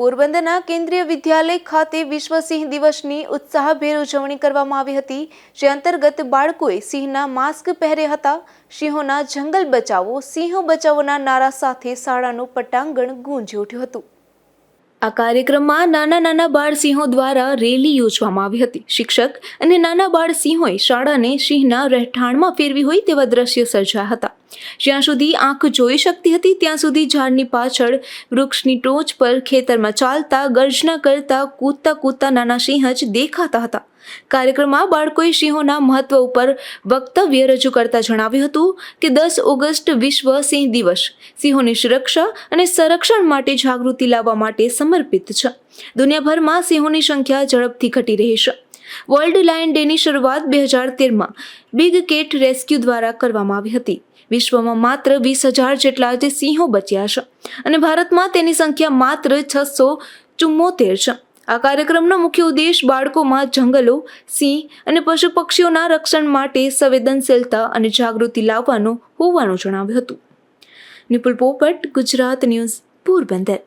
પોરબંદરના કેન્દ્રીય વિદ્યાલય ખાતે વિશ્વ સિંહ દિવસની ઉત્સાહભેર ઉજવણી કરવામાં આવી હતી, જે અંતર્ગત બાળકોએ સિંહના માસ્ક પહેર્યા હતા, સિંહોના જંગલ બચાવો, સિંહો બચાવોના નારા સાથે શાળાનું પટાંગણ ગુંજી ઉઠ્યું હતું. આ કાર્યક્રમમાં નાના નાના બાળ સિંહો દ્વારા રેલી યોજવામાં આવી હતી. શિક્ષક અને નાના બાળ સિંહોએ શાળાને સિંહના રહેઠાણમાં ફેરવી હોય તેવા દ્રશ્યો સર્જાયા હતા. જ્યાં સુધી આંખ જોઈ શકતી હતી, ત્યાં સુધી ઝાડની પાછળ વૃક્ષની ટોચ પર ખેતરમાં ચાલતા, ગર્જના કરતા કૂદતા કૂદતા નાના સિંહ જ દેખાતા હતા. કાર્યક્રમમાં બાળકોએ સિંહોના મહત્વ ઉપર વક્તવ્ય રજૂ કરતા જણાવ્યું હતું કે દસ ઓગસ્ટ વિશ્વ સિંહ દિવસ. સિંહોની સુરક્ષા અને સંરક્ષણ માટે જાગૃતિ લાવવા માટે સમર્પિત છે. દુનિયાભરમાં સિંહોની સંખ્યા ઝડપથી ઘટી રહી છે. વર્લ્ડ લાયન ડેની શરૂઆત બે હજાર તેરમાં બિગ કેટ રેસ્ક્યુ દ્વારા કરવામાં આવી હતી. વિશ્વમાં માત્ર વીસ હજાર જેટલા જે સિંહો બચ્યા છે અને ભારતમાં તેની સંખ્યા માત્ર છસો ચુમ્મોતેર છે. આ કાર્યક્રમનો મુખ્ય ઉદ્દેશ બાળકોમાં જંગલો, સિંહ અને પશુ પક્ષીઓના રક્ષણ માટે સંવેદનશીલતા અને જાગૃતિ લાવવાનો હોવાનું જણાવ્યું હતું. નિપુલ પોપટ, ગુજરાત ન્યૂઝ, પોરબંદર.